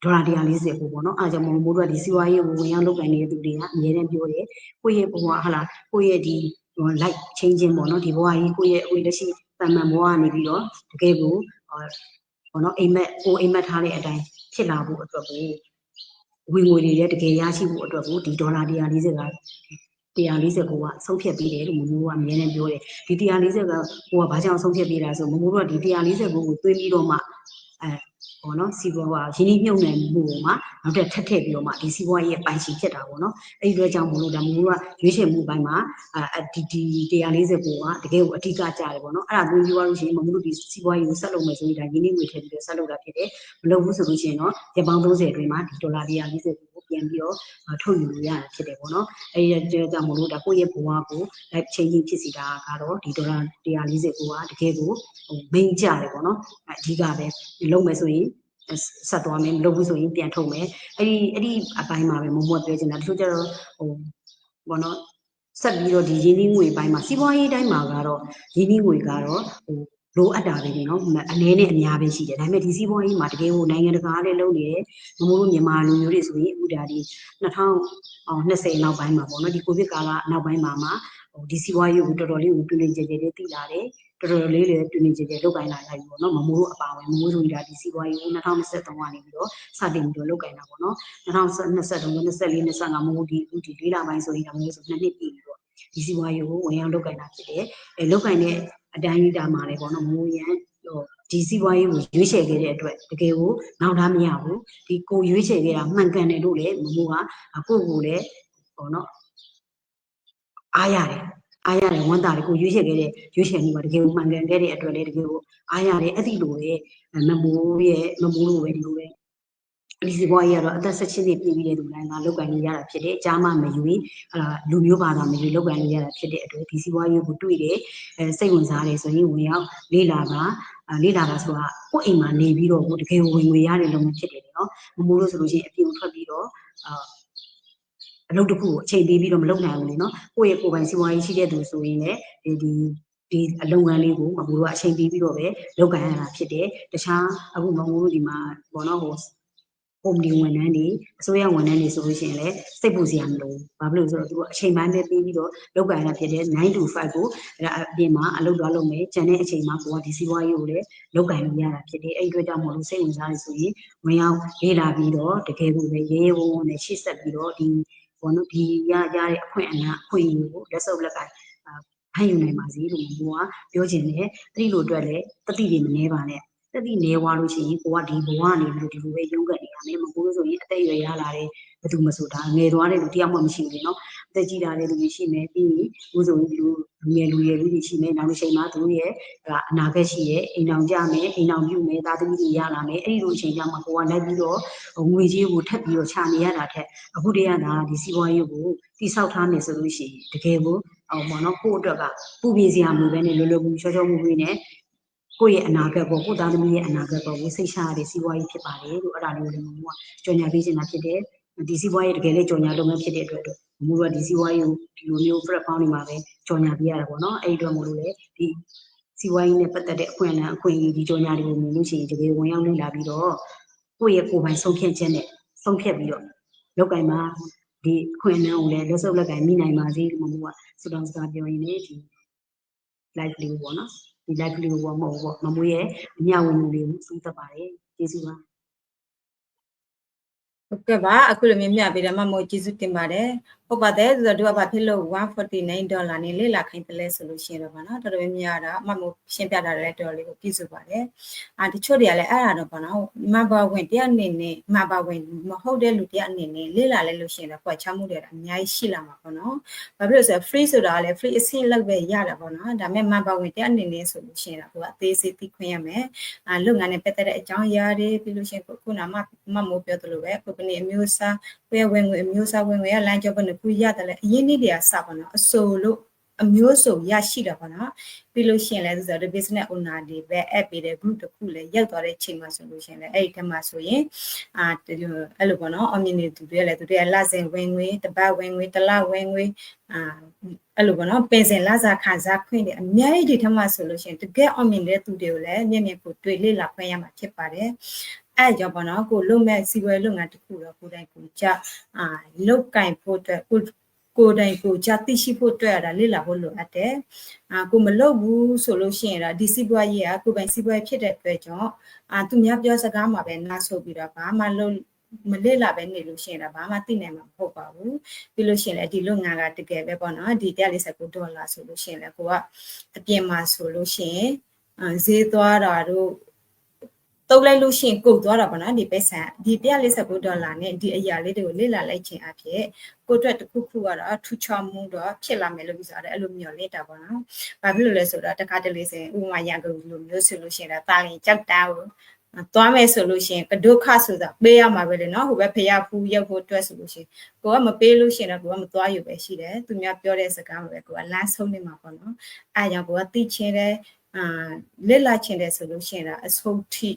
ဒေါ်လာ140ကိုပေါ့နော်အားကြောင့်မမိုးတို့ကဒီစီးပွားရေးကိုဝင်ရောက်လုပ်ကိုင်နေတဲ့သူတွေကအများနဲ့ပြောတယ်ကိုယ့်ရဲ့ဘဝဟာလားကိုယ့်ရဲ့ဒီ like changing ပေါ့နော်ဒီဘဝကြီးကိုယ့်ရဲ့အဝေးလက်ရှိတမန်ဘဝကနေပြီးတော့တကယ်ကို ပေါ့နော်အိမ်မက်ကိုအိမ်မက်ထားတဲ့အတိုင်းဖြစ်လာဖို့အတွက်ကိုဝင်ငွေတွေလည်းတကယ်ရရှိဖို့အတွက်ကိုဒီဒေါ်လာ140က140ကိုကဆုံးဖြတ်ပေးတယ်လို့မမိုးကအမြဲတမ်းပြောတယ်ဒီ140ကကိုကဘာကြောင့်ဆုံးဖြတ်ပေးတာဆိုမမိုးတို့ကဒီ140ကိုကိုသွင်းပြီးတော့မှအဲ ပေါ့နော်စီးပွားကရင်းနှီးမြှုပ်နှံမှုပေါ်မှာနောက်ထပ်ထပ်ထည့်ပြီးတော့မှဒီစီးပွားရေးရဲ့ပိုင်ရှင်ဖြစ်တာပေါ့နော်အဲ့ဒီအတွက်ကြောင့်မလို့ဒါမိုးကရွေးချယ်မှုပိုင်းမှာအဲဒီဒီ140ကိုကတကယ်ကိုအဓိကကြတယ်ပေါ့နော်အဲ့ဒါသွင်းပြီးသွားလို့ရှိရင်မမိုးတို့ဒီစီးပွားရေးကိုဆက်လုပ်မယ်ဆိုရင်ဒါရင်းနှီးငွေထည့်ပြီးတော့ဆက်လုပ်တာဖြစ်တယ်မလုပ်ဘူးဆိုလို့ရှိရင်တော့ရပောင်း30အတွင်းမှာဒီဒေါ်လာ140ကို ပြန်ပြီးတော့ထုတ်ယူလို့ရတာဖြစ်တယ်ပေါ့နော်အဲ့ဒီကြောင့်မလို့ဒါကိုယ့်ရဲ့ဘဝကို live changing ဖြစ်စီတာကတော့ဒီဒေါ်လာ140ကိုကတကယ်ကိုဟို main ကြတယ်ပေါ့နော်အဓိကပဲလုပ်မယ်ဆိုရင်ဆက်သွားမယ်မလုပ်ဘူးဆိုရင်ပြန်ထုတ်မယ်အဲ့ဒီအဲ့ဒီအပိုင်းမှာပဲမမွတ်ပြောချင်တာတချို့ကျတော့ဟိုဘောနော်ဆက်ပြီးတော့ဒီရင်းနှီးငွေပိုင်းမှာစီးပွားရေးတိုင်းမှာကတော့ရင်းနှီးငွေကတော့ဟို လိုအပ်တာပဲဒီနော်အနည်းနဲ့အများပဲရှိတယ်ဒါပေမဲ့ဒီစီးပွားရေးမှာတကယ်ကိုနိုင်ငံတကာလည်းလုပ်နေတယ်မမိုးတို့မြန်မာလူမျိုးတွေဆိုရင်အခုဒါဒီ2020နောက်ပိုင်းမှာပေါ့နော်ဒီကိုဗစ်ကာလနောက်ပိုင်းမှာမှာဟိုဒီစီးပွားရေးကိုတော်တော်လေးကိုတွင်တွင်ကြဲကြဲလေးသိလာတယ်တော်တော်လေးလည်းတွင်တွင်ကြဲကြဲလုပ်ကိုင်လာလိုက်ပြီပေါ့နော်မမိုးတို့အပါဝင်မမိုးတို့ဒါဒီစီးပွားရေးကို2023ကနေပြီးတော့စတင်ပြီးတော့လုပ်ကိုင်တာပေါ့နော်2023 24 25မမိုးဒီအခုဒီလေးလပိုင်းဆိုရင်ဒါမျိုးဆိုနှစ်နှစ်ပြည့်ပြီးတော့ဒီစီးပွားရေးကိုဝင်ရောက်လုပ်ကိုင်တာဖြစ်တယ်အဲလုပ်ကိုင်တဲ့ အတိုင်းအတာမှာလည်းပေါ့နော်မိုးရန်ဟိုဒီစီးပွားရေးကိုရွေးချယ်ခဲ့တဲ့အတွက်တကယ်ကိုနောက်သားမရဘူးဒီကိုရွေးချယ်ခဲ့တာမှန်ကန်တယ်လို့လည်းမမိုးကကိုယ့်ကိုယ်လည်းပေါ့နော်အားရတယ်အားရတယ်ဝန်တာတယ်ကိုရွေးချယ်ခဲ့တဲ့ရွေးချယ်မှုကတကယ်ကိုမှန်ကန်ခဲ့တဲ့အတွက်လည်းတကယ်ကိုအားရတယ်အဲ့ဒီလိုပဲမမိုးရဲ့မမိုးလိုပဲဒီလိုပဲ ဒီစီပွားကြီးကတော့အသက်16နှစ်ပြည့်ပြီးတဲ့လူတိုင်းကလောက်ကန်နေရတာဖြစ်တယ်။ကြားမှမယူရင်အာလူမျိုးဘာသာမယူလောက်ကန်နေရတာဖြစ်တဲ့အတွက်ဒီစီပွားကြီးကိုတွေ့တယ်အဲစိတ်ဝင်စားတယ်ဆိုရင်ဝင်ရောက်လေ့လာပါလေ့လာပါဆိုတာကိုယ့်အိမ်မှာနေပြီးတော့ကိုတကယ်ဝင်ငွေရတဲ့လုပ်ငန်းဖြစ်တယ်နော်။မမိုးလို့ဆိုလို့ရှိရင်အပြင်ထွက်ပြီးတော့အာအလုပ်တစ်ခုကိုအချိန်ပေးပြီးတော့မလုပ်နိုင်ဘူးလေနော်ကိုယ့်ရဲ့ကိုယ်ပိုင်စီးပွားရေးရှိတဲ့သူဆိုရင်လည်းဒီဒီဒီအလုပ်ငန်းလေးကိုမမိုးတို့ကအချိန်ပေးပြီးတော့ပဲလုပ်ကိုင်ရတာဖြစ်တယ်တခြားအခုမမိုးတို့ဒီမှာဘောနော်ဟို ကုမ္ပဏီဝန်ထမ်းတွေအစိုးရဝန်ထမ်းတွေဆိုလို့ရှိရင်လည်းစိတ်ပူစရာမလိုဘာဖြစ်လို့ဆိုတော့သူကအချိန်ပိုင်းပဲပေးပြီးတော့လုပ်ကိုင်ရတာဖြစ်တယ်9 to 5ကိုအဲ့အပြင်မှာအလုပ်သွားလုပ်မယ်ကျန်တဲ့အချိန်မှာကိုကဒီစီးပွားရေးကိုလည်းလုပ်ကိုင်လို့ရတာဖြစ်တယ်အဲ့ဒီအတွက်ကြောင့်မလို့စိတ်ဝင်စားရဆိုရင်ဝင်ရောက်လေ့လာပြီးတော့တကယ်ကိုလည်းရဲရဲဝံ့ဝံ့နဲ့ရှေ့ဆက်ပြီးတော့ဒီဘောနော်ဒီရရတဲ့အခွင့်အနာအခွင့်အရေးကိုလက်စုပ်လက်ကင်ဖဟန်ယူနိုင်ပါစေလို့မမိုးကပြောချင်တယ်အဲ့ဒီလိုအတွက်လည်းတတိတွေမနှဲပါနဲ့ တတိနေွားလို့ရှိရင်ကိုကဒီဘဝနေပြီးဒီလိုပဲရုန်းကန်နေရမယ်မကိုလို့ဆိုရင်အသက်အရွယ်ရလာတယ်ဘယ်သူမဆိုဒါငယ်သွားတဲ့လူတယောက်မှမရှိဘူးလေနော်အသက်ကြီးလာတဲ့လူတွေရှိမယ်ပြီးရင်ကိုဆိုရင်ဒီလိုလူငယ်လူရွယ်လေးတွေရှိမယ်နောက်တစ်ချိန်မှာသူတို့ရဲ့အနာဂတ်ရှိရဲ့အိမ်အောင်ကြမယ်အိမ်အောင်ပြုမယ်သားသမီးတွေရလာမယ်အဲ့ဒီလိုအချိန်ကျမှကိုကလိုက်ပြီးတော့ငွေကြီးကိုထပ်ပြီးတော့ခြာနေရတာထက်အခုတည်းကဒါဒီစီးပွားရေးကိုတိဆောက်ထားမယ်ဆိုလို့ရှိရင်တကယ်ကိုအောင်ပေါ့နော်ကိုယ့်အတွက်ကပူပြေစရာမျိုးပဲနဲ့လောလောကူချောချောမူမူနဲ့ ကိုယ့်ရဲ့အနာဂတ်ပေါ့ကိုယ့်သားသမီးရဲ့အနာဂတ်ပေါ့ကိုစိတ်ချရတဲ့စီးပွားရေးဖြစ်ပါတယ်လို့အဲ့ဒါလေးကိုလည်းမမိုးကကြော်ညာပေးချင်တာဖြစ်တယ်ဒီစီးပွားရေးတကယ်လေးကြော်ညာလုပ်ငန်းဖြစ်တဲ့အတွက်တော့မမိုးကဒီစီးပွားရေးကိုဒီလိုမျိုး platform တွေမှာပဲကြော်ညာပေးရတာပေါ့နော်အဲ့ဒီအတွက်မို့လို့လေဒီစီးပွားရေးနဲ့ပတ်သက်တဲ့အခွင့်အလမ်းအခွင့်အရေးဒီကြော်ညာတွေကိုမြင်လို့ရှိရင်တကယ်ဝင်ရောက်လေ့လာပြီးတော့ကိုယ့်ရဲ့ကိုယ်ပိုင်ဆုံးဖြတ်ချက်နဲ့ဆုံးဖြတ်ပြီးတော့လောက်ကင်မှာဒီအခွင့်အလမ်းကိုလည်းလက်စုပ်လက်ကင်မိနိုင်ပါစေလို့မမိုးကစတောင်းစကားပြောရင်းနဲ့ဒီ live လေးကိုပေါ့နော် ဒီ live လေးကိုပေါ့မဟုတ်ဘူးပေါ့မမွေးရဲ့အမြဝင်မှုလေးကိုသုံးသပ်ပါတယ်ကျေးဇူးပါဟုတ်ကဲ့ပါအခုလိုမျိုးမြတ်ပေးတယ်မမို့ကျေးဇူးတင်ပါတယ် ဟုတ်ပါတယ်ဆိုတော့တို့ကဘာဖြစ်လို့149ဒေါ်လာနဲ့လေ့လာခိုင်းတယ်လဲဆိုလို့ရှိရင်တော့ဗောနော်တော်တော်များများတာမမို့ရှင်းပြတာလည်းတော်တော်လေးကိုပြည့်စုံပါတယ်အာတချို့တွေကလည်းအဲ့ဒါတော့ဗောနော်မဘာဝင်တရားအနေနဲ့မဘာဝင်မဟုတ်တဲ့လူတရားအနေနဲ့လေ့လာလဲလို့ရှိရင်တော့ပွက်ချမှုတွေအများကြီးရှိလာမှာဗောနော်ဘာဖြစ်လို့ဆိုတော့ free ဆိုတာကလည်း free အဆင့်လောက်ပဲရတာဗောနော်ဒါပေမဲ့မဘာဝင်တရားအနေနဲ့ဆိုလို့ရှိရင်တော့ကိုကအသေးစိတ်သိခွင့်ရမယ်အာလုပ်ငန်းနဲ့ပတ်သက်တဲ့အကြောင်းအရာတွေပြီးလို့ရှိရင်ခုနမမမို့ပြောသလိုပဲခုကနေအမျိုးအစားကိုယ်ဝင်ငွေအမျိုးအစားဝင်ငွေကလမ်းကျော်ဘယ်နှခုရတယ်လဲအရင်နေ့တည်းကစပါတော့အဆိုလို့အမျိုးစုံရရှိတာပေါ့နော်ပြီးလို့ရှိရင်လည်းဆိုတော့ business owner တွေပဲ app ပေးတဲ့ group တစ်ခုလည်းရောက်သွားတဲ့ချိန်မှာဆိုလို့ရှိရင်လည်းအဲ့ဒီထက်မှဆိုရင်အာအဲ့လိုပေါ့နော် omni နေသူတွေလည်းသူတွေကလစဉ်ဝင်ငွေတပတ်ဝင်ငွေတစ်လဝင်ငွေအာအဲ့လိုပေါ့နော်ပင်စင်လစာခံစားခွင့်တွေအများကြီးဒီထက်မှဆိုလို့ရှိရင်တကယ် omni တဲ့သူတွေကိုလည်းမျက်မြင်ကိုတွေ့လေ့လာခွင့်ရမှာဖြစ်ပါတယ် အဲ့ကြောင့်ပေါ့နော်ကိုလုံမဲ့စီဝဲလုပ်ငန်းတစ်ခုတော့ကိုယ်တိုင်ကိုကြအာလုတ်ကင်ဖို့အတွက်ကိုကိုယ်တိုင်ကိုကြသိရှိဖို့အတွက်ရတာလေ့လာဖို့လိုအပ်တယ်။အာကိုမလုပ်ဘူးဆိုလို့ရှိရင်တော့ဒီစီးပွားရေးကကိုယ်ပိုင်စီးပွားရေးဖြစ်တဲ့အတွက်ကြောင့်အာသူများပြောစကားမှာပဲနားဆိုပြီးတော့ဘာမှလုပ်မလေ့လာပဲနေလို့ရှိရင်တော့ဘာမှသိနိုင်မှာမဟုတ်ပါဘူးပြီးလို့ရှိရင်လည်းဒီလုပ်ငန်းကတကယ်ပဲပေါ့နော်ဒီ149ဒေါ်လာဆိုလို့ရှိရင်လည်းကိုကအပြင်မှာဆိုလို့ရှိရင်ဈေးသွားတာတို့ တုတ်လိုက်လို့ရှိရင်ကုန်သွားတာပေါ့နော်ဒီပိတ်ဆန်ဒီ149ဒေါ်လာနဲ့ဒီအရာလေးတွေကိုလေ့လာလိုက်ခြင်းအဖြစ်ကိုအတွက်တစ်ခုခုကတော့ထူချော်မှုတော့ဖြစ်လာမယ်လို့ပြောရတယ်အဲ့လိုမျိုးလေ့တာပေါ့နော်။ဘာဖြစ်လို့လဲဆိုတော့တခါတလေစင်ဥပမာရန်ကုန်လိုမျိုးဆိုလို့ရှိရင်တာလင်ကြောက်တာကိုသွားမယ်ဆိုလို့ရှိရင်ကဒုက္ခဆိုတာပေးရမှာပဲလေနော်ဟိုဘက်ဖျားဖူးရောက်ဖို့အတွက်ဆိုလို့ရှိရင်ကိုကမပေးလို့ရှိရင်တော့ကိုကမသွားယူပဲရှိတယ်သူများပြောတဲ့စကားမှာပဲကိုကလမ်းဆုံးနေမှာပေါ့နော်အဲကြောင့်ကိုကသိချင်းတဲ့ အာလစ်လာချင်တယ်ဆိုလို့ရှိရင်တော့အဆုံးထိ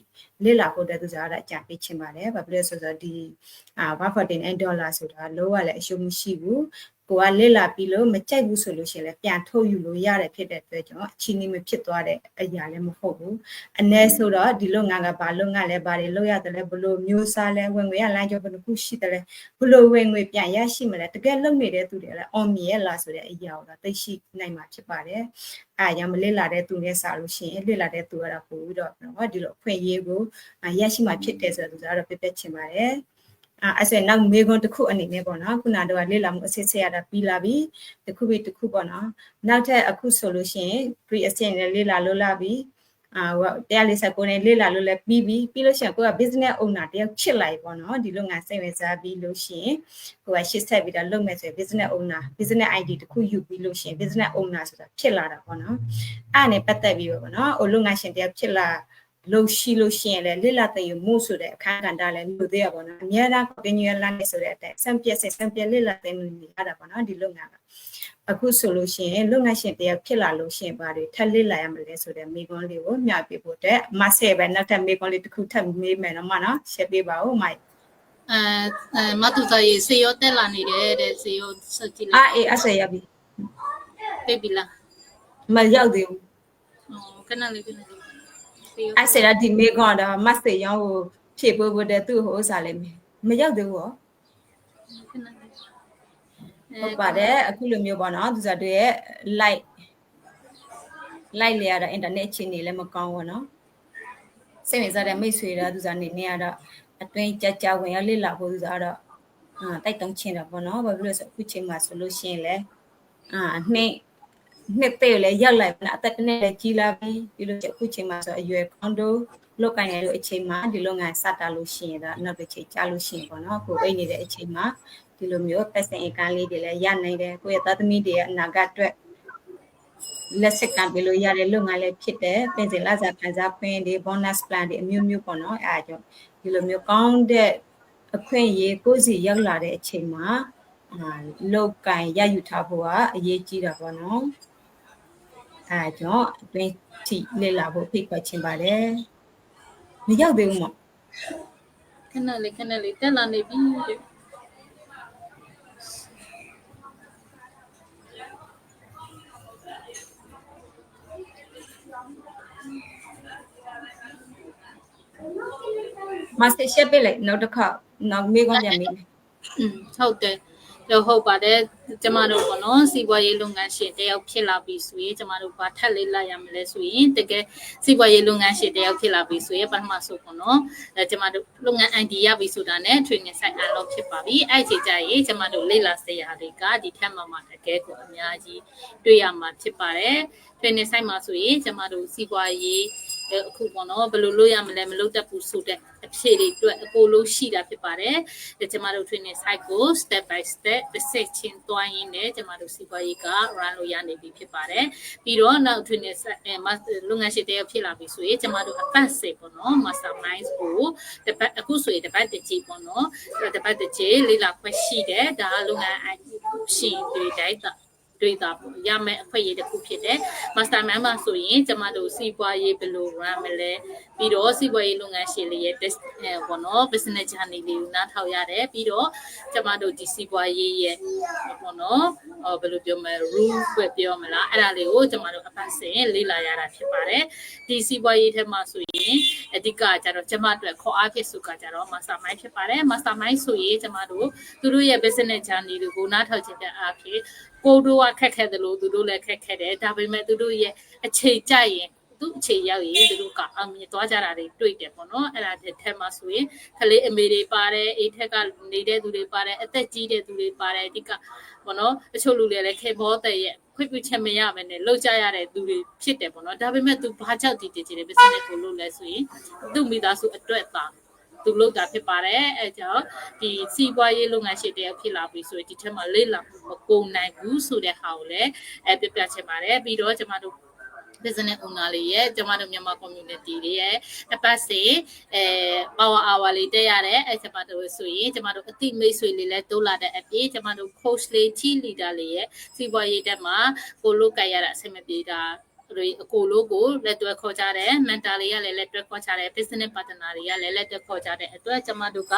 လစ်လာဖို့တဲ့သူစားရအကြံပေးချင်ပါတယ်။ဘာဖြစ်လဲဆိုတော့ဒီအာ149 dollar ဆိုတာလုံးဝလည်းအရှုံးမရှိဘူး။ ကိုကလစ်လာပြီးလို့မကြိုက်ဘူးဆိုလို့ရှိရင်လည်းပြန်ထုတ်ယူလို့ရတယ်ဖြစ်တဲ့အတွက်ကြောင့်အချင်းကြီးမဖြစ်သွားတဲ့အရာလည်းမဟုတ်ဘူး။အ ਨੇ ဆိုတော့ဒီလုပ်ငန်းကဘာလုပ်ငန်းလဲဘာတွေလုပ်ရတယ်လဲဘလို့မျိုးစားလဲဝင်ငွေရလမ်းကျော်ဘယ်နှခုရှိတယ်လဲဘလို့ဝင်ငွေပြန်ရရှိမလဲတကယ်လုပ်နေတဲ့သူတွေလည်း on မြရဲ့လားဆိုတဲ့အရာကိုတော့သိရှိနိုင်မှာဖြစ်ပါတယ်။အဲရမလစ်လာတဲ့သူနဲ့စားလို့ရှိရင်လစ်လာတဲ့သူကတော့ပို့ပြီးတော့နော်ဒီလိုအခွင့်အရေးကိုရရှိမှဖြစ်တယ်ဆိုတော့သူကတော့ပြပြချင်ပါတယ်။ အဲအဲ့ဆိုနောက်မေခွန်းတစ်ခုအနေနဲ့ပေါ့နော်ခုနတော့လေ့လာမှုအစစ်စစ်ရတာပြီးလာပြီတစ်ခုပြီးတစ်ခုပေါ့နော်နောက်ထပ်အခုဆိုလို့ရှိရင် pre assessment နဲ့လေ့လာလို့လာပြီအာ149နဲ့လေ့လာလို့လည်းပြီးပြီပြီးလို့ရှိရင်ကိုက business owner တယောက်ချစ်လိုက်ပေါ့နော်ဒီလုပ်ငန်းစိတ်ဝင်စားပြီးလို့ရှိရင်ကိုကရှစ်ဆက်ပြီးတော့လုပ်မယ်ဆိုရင် business owner business ID တခုယူပြီးလို့ရှိရင် business owner ဆိုတာဖြစ်လာတာပေါ့နော်အဲ့နဲ့ပတ်သက်ပြီးပေါ့နော်ဟိုလုပ်ငန်းရှင်တယောက်ဖြစ်လာ လို့ရှိလို့ရှိရင်လည်းလစ်လာတဲ့မှုဆိုတဲ့အခန်းကဏ္ဍလည်းလို့သေးရပါတော့အများအား continue learning ဆိုတဲ့အတိုင်းစံပြက်စစံပြက်လစ်လာတဲ့မှုနေရတာပါနော်ဒီလုပ်ငန်းကအခုဆိုလို့ရှိရင်လုပ်ငန်းရှင်တယောက်ဖြစ်လာလို့ရှိရင်ဘာတွေထပ်လစ်လာရမလဲဆိုတဲ့မိကွန်းလေးကိုမျှပြဖို့တဲ့မဆယ်ပဲနောက်ထပ်မိကွန်းလေးတစ်ခုထပ်မေးမယ်နော်မနော်ရှင်းပေးပါဦးမိုက်အဲအဲမတူသားရေစေရောတက်လာနေတယ်တဲ့စေရောစကြည့်အာလိုက်အေးအဆက်ရပြီပြေးပြီလားမရောက်သေးဘူးဟောခဏလေးခဏလေးစေရော အဲ့ဆရာဒီနေ့ကတော့မတ်စေရောင်းကိုဖြည့်ပို့ဖို့တဲ့သူ့ဟိုဥစားလေးမရောက်သေးဘူးဟောဟုတ်ပါတယ်အခုလိုမျိုးပေါ့နော်သူစားတွေရဲ့ light light လေရတာ internet အခြေအနေလည်းမကောင်းဘူးနော်စိတ်ဝင်စားတဲ့မိတ်ဆွေတွေသူစားနေနေရတော့အတွင်းကြကြဝင်ရောက်လေ့လာဖို့သူစားတော့အာတိုက်တုံးချင်းတာပေါ့နော်ဘာဖြစ်လို့ဆိုအခုချိန်မှာဆိုလို့ရှိရင်လည်းအာနှိမ့် နှစ်သေးလည်းရောက်လိုက်ပြီအသက်တစ်နှစ်လည်းကြီးလာပြီပြီးလို့အခုချိန်မှာဆိုအရွယ်ကွန်ဒိုလောက်ကင်ရလို့အချိန်မှာဒီလိုငါစတာလို့ရှိရင်တော့နောက်တစ်ချိန်ကြာလို့ရှိရင်ပေါ့နော်အခုအိတ်နေတဲ့အချိန်မှာဒီလိုမျိုးပတ်စင်အကန်းလေးတွေလည်းရနိုင်တယ်ကိုယ့်ရဲ့သားသမီးတွေရဲ့အနာဂတ်အတွက်လက်စကံပေးလို့ရတဲ့လုပ်ငန်းလည်းဖြစ်တယ်ပင်စင်လာစားခံစားခွင့်တွေ bonus plan တွေအမျိုးမျိုးပေါ့နော်အဲအကြောင်းဒီလိုမျိုးကောင်းတဲ့အခွင့်အရေးကိုယ်စီရောက်လာတဲ့အချိန်မှာအာလောက်ကင်ရယူထားဖို့ကအရေးကြီးတာပေါ့နော် အဲကြောင့်အတွင်းထိလေ့လာဖို့ဖိတ်ခေါ်ချင်ပါတယ်မရောက်သေးဘူးမော်ခဏလေးခဏလေးတက်လာနေပြီတဲ့မစတာရှက်ပေးလိုက်နောက်တစ်ခါနောက်မေးခွန်းပြန်မေးမယ်อืมဟုတ်တယ် တော့ဟုတ်ပါတယ်ကျမတို့ပေါ့နော်စီးပွားရေးလုပ်ငန်းရှင်တယောက်ဖြစ်လာပြီဆိုရင်ကျမတို့ဘာထပ်လေးလိုက်ရမလဲဆိုရင်တကယ်စီးပွားရေးလုပ်ငန်းရှင်တယောက်ဖြစ်လာပြီဆိုရင်ပထမဆုံးပေါ့နော်အဲကျမတို့လုပ်ငန်း ID ရပြီဆိုတာနဲ့ training site unlock ဖြစ်ပါပြီအဲ့ဒီကြရင်ကျမတို့လေ့လာစရာတွေကဒီထက်မှမှတကယ်ကိုအများကြီးတွေ့ရမှာဖြစ်ပါတယ် training site မှာဆိုရင်ကျမတို့စီးပွားရေး အဲအခုပေါ့နော်ဘယ်လိုလုပ်ရမလဲမလုပ်တတ်ဘူးဆိုတဲ့အဖြေတွေအတွက်အကိုလို့ရှိတာဖြစ်ပါတယ်။ဒါကျမတို့ training site ကို step by step တစ်ဆက်ချင်းတွိုင်းရင်းနဲ့ကျမတို့စီးပွားရေးက run လို့ရနေပြီဖြစ်ပါတယ်။ပြီးတော့နောက် training site အဲလုပ်ငန်းရှင်တယောက်ဖြစ်လာပြီဆိုရင်ကျမတို့အပတ်စေပေါ့နော် mastermind ကိုတပတ်အခုဆိုရင်တပတ်တစ်ကြိမ်ပေါ့နော်။တပတ်တစ်ကြိမ်လေးလာခွင့်ရှိတယ်။ဒါကလုပ်ငန်းရှင်တွေတိုင်း တွေ့တာပေါ့ရမယ်အခွင့်အရေးတစ်ခုဖြစ်တယ် master mind မှာဆိုရင်ကျမတို့စီးပွားရေးဘယ်လို run မလဲပြီးတော့စီးပွားရေးလုပ်ငန်းရှင်လေးရဲ့ test အဲပေါ့နော် business journey လေးကိုနားထောင်ရတယ်ပြီးတော့ကျမတို့ဒီစီးပွားရေးရဲ့ပေါ့နော်ဟောဘယ်လိုပြောမလဲ rule ပဲပြောမလားအဲ့ဒါလေးကိုကျမတို့အပတ်စဉ်လေ့လာရတာဖြစ်ပါတယ်ဒီစီးပွားရေးထဲမှာဆိုရင်အဓိကကျတော့ကျမတို့ခေါ်အားဖြစ်စုကကျတော့ master mind ဖြစ်ပါတယ် master mind ဆိုရင်ကျမတို့သူတို့ရဲ့ business journey တွေကိုနားထောင်ခြင်းတဲ့အဖြစ် ကိုတို့ကခက်ခဲတယ်လို့သူတို့လည်းခက်ခဲတယ်ဒါပေမဲ့သူတို့ရဲ့အခြေကြရင်သူ့အခြေရောက်ရင်သူတို့ကအောင်မြင်သွားကြတာတွေတွေ့တယ်ပေါ့နော်အဲ့ဒါတစ်ထက်မှာဆိုရင်ခလေးအမေတွေပါတယ်အိတ်ထက်ကနေတဲ့သူတွေပါတယ်အသက်ကြီးတဲ့သူတွေပါတယ်အဓိကပေါ့နော်တချို့လူတွေလည်းခေဘောတဲ့ရဲ့ခွင့်ပြုချက်မရဘဲနဲ့လောက်ကြရတဲ့သူတွေဖြစ်တယ်ပေါ့နော်ဒါပေမဲ့သူဘာကြောက်တည်တည်ခြင်း business ကိုလုပ်လဲဆိုရင်သူ့မိသားစုအတွက်သာ သူလုပ်တာဖြစ်ပါတယ်အဲကြောင့်ဒီစီးပွားရေးလုပ်ငန်းရှင်တယောက်ဖြစ်လာပြီဆိုရင်ဒီထက်မှလေးလာမှုမကုန်နိုင်ဘူးဆိုတဲ့ဟာကိုလည်းအဲပြပြချင်ပါတယ်ပြီးတော့ကျမတို့ business owner လေးရဲ့ကျမတို့မြန်မာ community တွေရဲ့အပတ်စီအဲ power hour လေးတက်ရတဲ့အဲကျမတို့ဆိုရင်ကျမတို့အတိမိတ်ဆွေလေးလည်းတိုးလာတဲ့အပြင်ကျမတို့ coach လေး team leader လေးရဲ့စီးပွားရေးတက်မှာကိုလိုကြရတာအဆင်မပြေတာ တွေအကိုလိုကိုလက်တွဲခေါ်ကြတယ် mentor တွေကလည်းလက်တွဲခေါ်ကြတယ် business partner တွေကလည်းလက်တွဲခေါ်ကြတဲ့အတွက်ကျမတို့က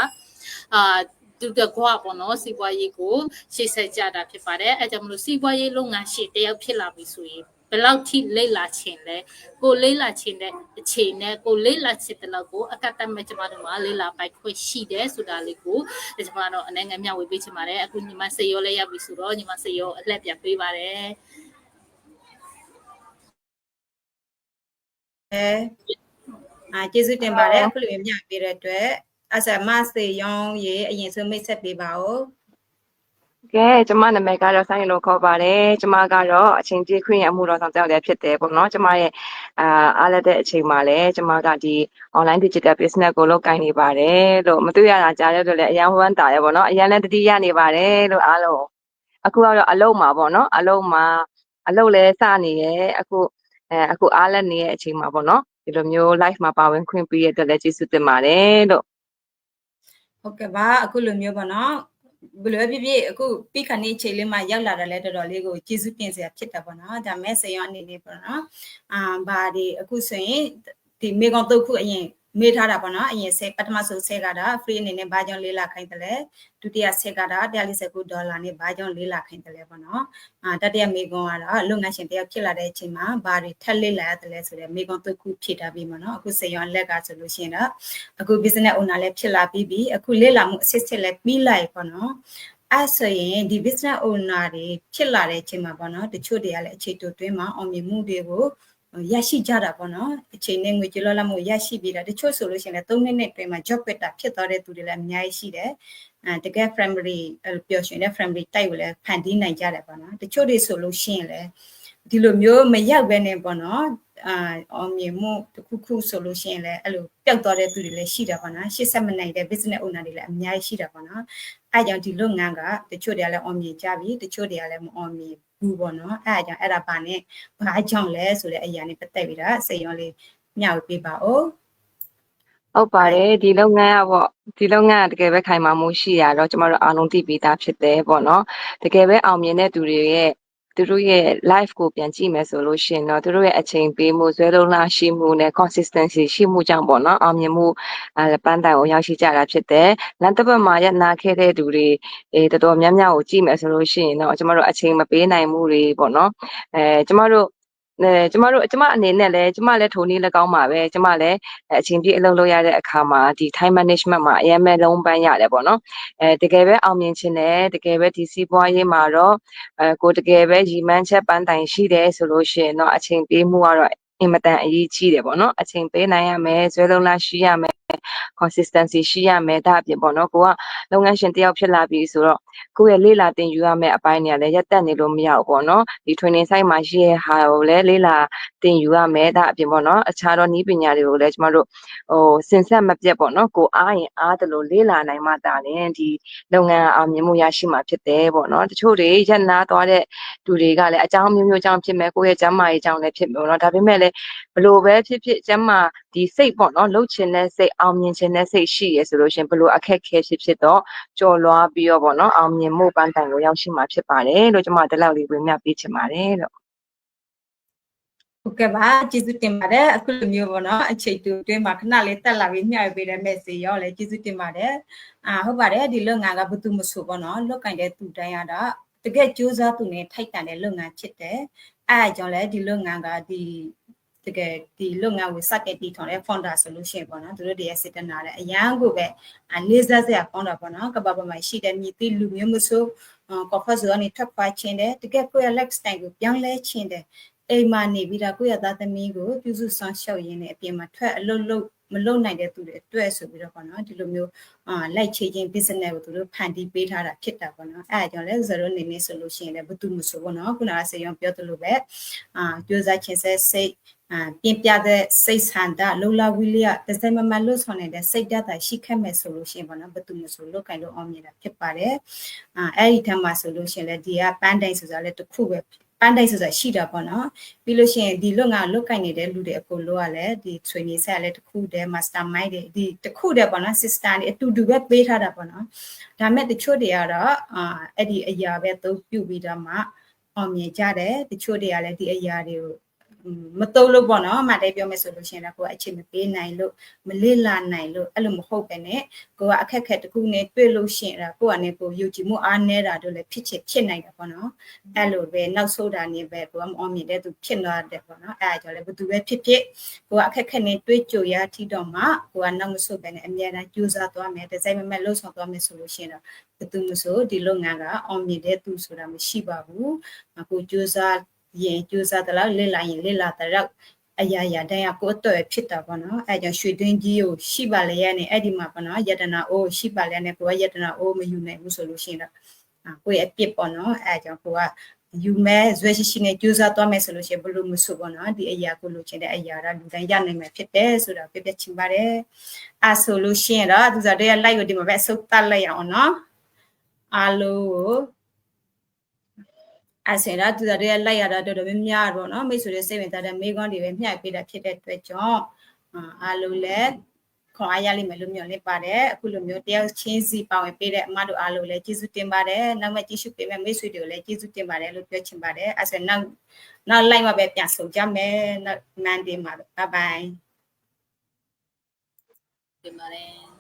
အာတူတကွာပေါ့နော်စီးပွားရေးကိုရှေ့ဆက်ကြတာဖြစ်ပါတယ်အဲကြောင့်မလို့စီးပွားရေးလုပ်ငန်းရှင်တယောက်ဖြစ်လာပြီဆိုရင်ဘယ်လောက်ထိလိမ့်လာခြင်းလဲကိုလိမ့်လာခြင်းတဲ့အခြေနဲ့ကိုလိမ့်လာခြင်းတလောက်ကိုအကတ်တမဲ့ကျမတို့မှာလိမ့်လာပိုက်ခွင့်ရှိတယ်ဆိုတာလေးကိုကျမတို့အနေငယ်မျှဝေပေးချင်ပါတယ်အခုညီမစေရောလည်းရောက်ပြီဆိုတော့ညီမစေရောအလှည့်ပြန်ပေးပါတယ် အဲအာကျေးဇူးတင်ပါတယ်အခုလိုမျိုးမျှပေးတဲ့အတွက်အဆမစေယောင်းရေအရင်ဆုံးမိတ်ဆက်ပေးပါဦးကဲကျမနာမည်ကတော့ဆိုင်းလို့ခေါ်ပါတယ်ကျမကတော့အချင်းကြီးခွင့်ရမှုတော်ဆောင်ကြောက်လည်းဖြစ်တယ်ပေါ့နော်ကျမရဲ့အာအားလက်တဲ့အချိန်မှာလည်းကျမကဒီ online digital business ကိုလုပ်ကိုင်နေပါတယ်လို့မတွေ့ရတာကြားရတော့လည်းအရင်ဝမ်းတာရပေါ့နော်အရင်လည်းတတိရနေပါတယ်လို့အားလုံးအခုကတော့အလုံးမှာပေါ့နော်အလုံးမှာအလုံးလည်းစနေရအခု အဲအခုအားလက်နေရဲ့အချိန်မှာပေါ့နော်ဒီလိုမျိုး live မှာပါဝင်ခွင့်ပေးရတဲ့လည်းကျေးဇူးတင်ပါတယ်လို့ဟုတ်ကဲ့ပါအခုလိုမျိုးပေါ့နော်ဘယ်လိုဖြစ်ဖြစ်အခုပြီးခါနေချိန်လေးမှာရောက်လာတယ်လဲတော်တော်လေးကိုကျေးဇူးတင်စရာဖြစ်တာပေါ့နော်ဒါမဲ့စေရောအနေနဲ့ပေါ့နော်အာဘာဒီအခုဆိုရင်ဒီမေကောင်တုတ်ခုအရင် မေးထားတာပေါ့နော်အရင်ဆဲပထမဆုံးဆဲကတာ free အနေနဲ့ဘာကြောင့်လေးလာခိုင်းတယ်လဲဒုတိယဆဲကတာ149ဒေါ်လာနဲ့ဘာကြောင့်လေးလာခိုင်းတယ်လဲပေါ့နော်အာတတိယမေကွန်ကတော့လုပ်ငန်းရှင်တယောက်ဖြစ်လာတဲ့အချိန်မှာဘာတွေထက်လေးလာရတယ်လဲဆိုတော့မေကွန်တုတ်ခုဖြည့်ထားပြီးပေါ့နော်အခုစေရောလက်ကဆိုလို့ရှိရင်တော့အခု business owner လည်းဖြစ်လာပြီးပြီအခုလေးလာမှု assistant လည်းပြီးလိုက်ပေါ့နော်အဲ့ဆိုရင်ဒီ business owner တွေဖြစ်လာတဲ့အချိန်မှာပေါ့နော်တချို့တွေကလည်းအခြေတူတွင်းမှာအောင်မြင်မှုတွေကို ရရှိကြတာပေါ့နော်အချိန်နဲ့ငွေကြေးလောလမှုရရှိပြီးတာတချို့ဆိုလို့ရှိရင်လည်း3နှစ်နဲ့တွင်းမှာ job quit တာဖြစ်သွားတဲ့သူတွေလည်းအများကြီးရှိတယ်အဲတကယ် family ပျော်ရွှင်တဲ့ family type ကိုလည်းဖန်တီးနိုင်ကြတယ်ပေါ့နော်တချို့တွေဆိုလို့ရှိရင်လည်း ဒီလိုမျိုးမရောက်ပဲနဲ့ပေါ့နော်အာအောင်မြင်မှုတစ်ခုခုဆိုလို့ရှိရင်လည်းအဲ့လိုပျောက်သွားတဲ့သူတွေလည်းရှိတာပေါ့နော်ရှေ့ဆက်မနိုင်တဲ့ business owner တွေလည်းအများကြီးရှိတာပေါ့နော်အဲကြောင့်ဒီလုပ်ငန်းကတချို့တွေကလည်းအောင်မြင်ကြပြီတချို့တွေကလည်းမအောင်မြင်ဘူးပေါ့နော်အဲကြောင့်အဲ့ဒါပါနဲ့ဘာကြောင့်လဲဆိုတဲ့အရာနဲ့ပတ်သက်ပြီးတော့စိတ်ရောလေးမျှဝေပေးပါဦးဟုတ်ပါတယ်ဒီလုပ်ငန်းကပေါ့ဒီလုပ်ငန်းကတကယ်ပဲခိုင်မာမှုရှိရတော့ကျမတို့အားလုံးသိပြီးသားဖြစ်တယ်ပေါ့နော်တကယ်ပဲအောင်မြင်တဲ့သူတွေရဲ့ သူတို့ရဲ့ life ကိုပြန်ကြည့်မယ်ဆိုလို့ရှိရင်တော့သူတို့ရဲ့အချိန်ပေးမှုဇွဲလုံးလားရှိမှုနဲ့ consistency ရှိမှုကြောင့်ပေါ့နော်အောင်မြင်မှုအဲပန်းတိုင်ကိုရောက်ရှိကြတာဖြစ်တယ်လမ်းတစ်ပတ်မှာရနာခဲ့တဲ့သူတွေအဲတော်တော်များများကိုကြည့်မယ်ဆိုလို့ရှိရင်တော့ကျမတို့အချိန်မပေးနိုင်မှုတွေပေါ့နော်အဲကျမတို့ အဲကျမတို့ကျမအနေနဲ့လည်းကျမလည်းထိုနည်းလည်းကောင်းပါပဲကျမလည်းအဲအချိန်ပြည့်အလုပ်လုပ်ရတဲ့အခါမှာဒီ time management မှာအရင်မဲ့လုံးပန်းရတယ်ပေါ့နော်အဲတကယ်ပဲအောင်မြင်ခြင်းနဲ့တကယ်ပဲဒီစီးပွားရေးမှာတော့အဲကိုတကယ်ပဲရီမန်းချက်ပန်းတိုင်ရှိတယ်ဆိုလို့ရှိရင်တော့အချိန်ပေးမှုကတော့အင်မတန်အရေးကြီးတယ်ပေါ့နော်အချိန်ပေးနိုင်ရမယ်ဇွဲလုံးလားရှိရမယ် consistency ရှိရမယ်ဒါအပြင်ပေါ့နော်ကိုကလုပ်ငန်းရှင်တစ်ယောက်ဖြစ်လာပြီဆိုတော့ကိုယ့်ရဲ့လေးလာတင်ယူရမယ့်အပိုင်းတွေကလည်းရက်တက်နေလို့မရဘူးပေါ့နော်ဒီ training site မှာရှိရဲ့ဟာကိုလည်းလေးလာတင်ယူရမယ်ဒါအပြင်ပေါ့နော်အခြားသောနည်းပညာတွေကိုလည်းကျမတို့ဟိုစင်ဆက်မပြတ်ပေါ့နော်ကိုအားရင်အားတယ်လို့လေးလာနိုင်မှတာလည်းဒီလုပ်ငန်းအောင်မြင်မှုရရှိမှာဖြစ်တယ်ပေါ့နော်တချို့တွေရက်နာသွားတဲ့လူတွေကလည်းအကြောင်းမျိုးမျိုးကြောင့်ဖြစ်မဲ့ကိုယ့်ရဲ့ကျန်းမာရေးကြောင့်လည်းဖြစ်မယ်ပေါ့နော်ဒါပေမဲ့လည်းဘလို့ပဲဖြစ်ဖြစ်ကျန်းမာ ဒီစိတ်ပေါ့နော်လှုပ်ချင်တဲ့စိတ်အောင်မြင်ချင်တဲ့စိတ်ရှိရဆိုလို့ရှရင်ဘလို့အခက်ခဲဖြစ်ဖြစ်တော့ကြော်လွားပြီးတော့ပေါ့နော်အောင်မြင်မှုပန်းတိုင်ကိုရောက်ရှိမှာဖြစ်ပါတယ်လို့ကျွန်မဒီလောက်လေးဝင်မြပေးချင်ပါတယ်လို့ဟုတ်ကဲ့ပါကျေးဇူးတင်ပါတယ်အခုလိုမျိုးပေါ့နော်အချိန်တူအတွင်းမှာခဏလေးတက်လာပြီးမျှဝေပေးတဲ့ message ရောလည်းကျေးဇူးတင်ပါတယ်အာဟုတ်ပါတယ်ဒီလုပ်ငန်းကဘယ်သူမဆိုပေါ့နော်လုတ်ကင်တဲ့သူတိုင်းရတော့တကယ်ကြိုးစားသူနဲ့ထိုက်တန်တဲ့လုပ်ငန်းဖြစ်တယ်အဲအကြောင်းလဲဒီလုပ်ငန်းကဒီ တကယ်ဒီလုပ်ငန်းကိုစတင်တည်ထောင်တဲ့ founder solution ပေါ့နော်သူတို့တည်းရဲ့စေတနာလည်းအရန်ကိုပဲအလေးစားစရာ founder ပေါ့နော်ကဘာပေါ်မှာရှိတဲ့မြည်တိလူမျိုးမဆိုကော်ဖတ်ဆိုကနေထွက်ခွာခြင်းတယ်တကယ်ကိုယ့်ရဲ့ lifestyle ကိုပြောင်းလဲခြင်းတယ်အိမ်မှာနေပြီးတော့ကိုယ့်ရဲ့သားသမီးကိုပြုစုဆောင်ရှောက်ရင်းနဲ့အပြင်မှာထွက်အလုပ်လုပ် မလုပ်နိုင်တဲ့သူတွေအတွက်ဆိုပြီးတော့ပေါ့နော်ဒီလိုမျိုးအာလိုက်ချေချင်း business ကိုသူတို့ဖန်တီးပေးထားတာဖြစ်တာပေါ့နော်အဲအကြောင်းလဲဇရိုနေနေဆိုလို့ရှိရင်လည်းဘသူမဆိုပေါ့နော်ခုနကဆေးရုံပြောသလိုပဲအာကြိုးစားခြင်းဆက်စိတ်အာပြင်ပြတဲ့စိတ်ဆန္ဒလုံလဝီလျတစ်စက်မမလွတ်ဆောင်နေတဲ့စိတ်ဓာတ်တာရှိခက်မဲ့ဆိုလို့ရှိရင်ပေါ့နော်ဘသူမဆိုလုတ်ကင်လို့အောင်မြင်တာဖြစ်ပါတယ်အာအဲ့ဒီထက်မှာဆိုလို့ရှိရင်လည်းဒီကပန်းတိုင်ဆိုတာလည်းတစ်ခုပဲ ပန်းတိုက်ဆိုတာရှိတာပေါ့နော်ပြီးလို့ရှိရင်ဒီလွတ်ငါလွတ်ကင်နေတဲ့လူတွေအကုန်လုံးကလည်းဒီ training set လည်းတစ်ခုတည်း mastermind တွေဒီတစ်ခုတည်းပေါ့နော် sister တွေအတူတူပဲပေးထားတာပေါ့နော်ဒါမဲ့တချို့တွေကတော့အာအဲ့ဒီအရာပဲသူပြုပြီးတော့မှအောင်မြင်ကြတယ်တချို့တွေကလည်းဒီအရာတွေကို မတုံးလို့ပေါ့နော်အမှန်တည်းပြောမယ်ဆိုလို့ရှိရင်လည်းကိုကအချိန်မပေးနိုင်လို့မလစ်လာနိုင်လို့အဲ့လိုမဟုတ်ပဲねကိုကအခက်ခက်တစ်ခုနဲ့တွေ့လို့ရှိရင်ဒါကိုကနေကိုယုံကြည်မှုအားနည်းတာတို့လည်းဖြစ်ချင်ဖြစ်နိုင်တယ်ပေါ့နော်အဲ့လိုပဲနောက်ဆိုးတာနေပဲကိုကမအောင်မြင်တဲ့သူဖြစ်သွားတယ်ပေါ့နော်အဲ့ဒါကြောင့်လည်းဘသူပဲဖြစ်ဖြစ်ကိုကအခက်ခက်နဲ့တွေ့ကြုံရထီတော့မှကိုကနောက်မဆုတ်ပဲနဲ့အများအားကြိုးစားသွားမယ်ဒီဇိုင်းမမက်လှုပ်ဆောင်သွားမယ်ဆိုလို့ရှိရင်တော့ဘသူမဆိုဒီလုပ်ငန်းကအောင်မြင်တဲ့သူဆိုတာမရှိပါဘူးကိုကြိုးစား ရင်ကြိုးစားတယ်လို့လစ်လာရင်လစ်လာတယ်တော့အရာရာတိုင်းကကိုယ်အတွက်ဖြစ်တာပေါ့နော်အဲကြောင့်ရွှေတွင်းကြီးကိုရှိပါလေရနဲ့အဲ့ဒီမှာပေါ့နော်ယတနာအိုးရှိပါလေနဲ့ကိုကယတနာအိုးမယူနိုင်ဘူးဆိုလို့ရှိရင်တော့ကိုယ့်ရဲ့အပြစ်ပေါ့နော်အဲကြောင့်ကိုကယူမဲ့ဇွဲရှိရှိနဲ့ကြိုးစားသွားမယ်ဆိုလို့ရှိရင်ဘလို့မဆိုပေါ့နော်ဒီအရာကိုလိုချင်တဲ့အရာကလူတိုင်းရနိုင်မှာဖြစ်တယ်ဆိုတာပြပြချင်ပါတယ်အဲဆိုလို့ရှိရင်တော့သူစားတဲ့ like ကိုဒီမှာပဲအဆုတ်တက်လိုက်အောင်နော်အားလုံးကို အဲ့ဆိုရင်တော့သူတို့ရဲ့လိုက်ရတာတော်တော်များများတော့နော်မိတ်ဆွေတွေစိတ်ဝင်စားတဲ့မိကွန်းတွေပဲမျှပေးတာဖြစ်တဲ့အတွက်ကြောင့်အားလုံးလည်းခွန်အားရလိမ့်မယ်လို့မျှော်လင့်ပါတယ်အခုလိုမျိုးတယောက်ချင်းစီပါဝင်ပေးတဲ့အမတို့အားလုံးလည်းကျေးဇူးတင်ပါတယ်နောက်မှကြည့်ရှုပေးမဲ့မိတ်ဆွေတွေကိုလည်းကျေးဇူးတင်ပါတယ်လို့ပြောချင်ပါတယ်အဲ့ဆိုနောက်နောက်လိုက်မှပဲပြန်ဆုံကြမယ်နောက် Monday မှာ Bye bye တင်ပါတယ်